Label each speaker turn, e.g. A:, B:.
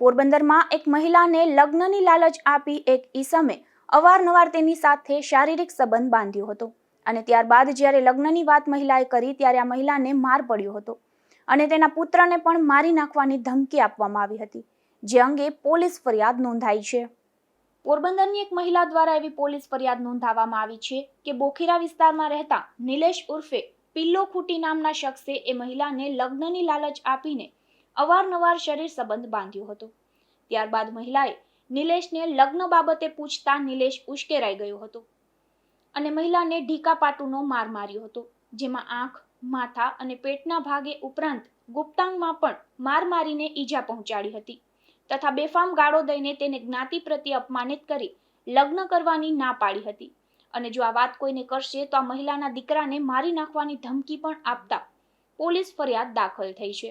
A: પોરબંદરમાં એક મહિલાને લગ્નની લાલચ આપી એક ઈસમે અવારનવાર તેની સાથે શારીરિક સંબંધ બાંધ્યો હતો. અને ત્યારબાદ જ્યારે લગ્નની વાત મહિલાએ કરી, ત્યારે આ મહિલાને માર પડ્યો હતો. અને તેના પુત્રને પણ મારી નાખવાની ધમકી આપવામાં આવી હતી, જે અંગે પોલીસ ફરિયાદ નોંધાઈ છે. પોરબંદરની એક મહિલા દ્વારા એવી પોલીસ ફરિયાદ નોંધાવવામાં આવી છે કે બોખીરા વિસ્તારમાં રહેતા નિલેશ ઉર્ફે પિલ્લો ખૂટી નામના શખ્સે એ મહિલાને લગ્નની લાલચ આપીને અવારનવાર શરીર સંબંધ બાંધ્યો હતો. ત્યારબાદ મહિલાએ નિલેશને લગ્ન બાબતે પૂછતા નિલેશ ઉશ્કેરાઈ ગયો હતો અને મહિલાને ઢીકા પાટુનો માર માર્યો હતો, જેમાં આંખ, માથા અને પેટના ભાગે ઉપરાંત ગુપ્તાંગમાં પણ માર મારીને ઈજા પહોંચાડી હતી તથા બેફામ ગાળો દઈને તેને જ્ઞાતિ પ્રત્યે અપમાનિત કરી લગ્ન કરવાની ના પાડી હતી. અને જો આ વાત કોઈને કરશે તો આ મહિલાના દીકરાને મારી નાખવાની ધમકી પણ આપતા પોલીસ ફરિયાદ દાખલ થઈ છે.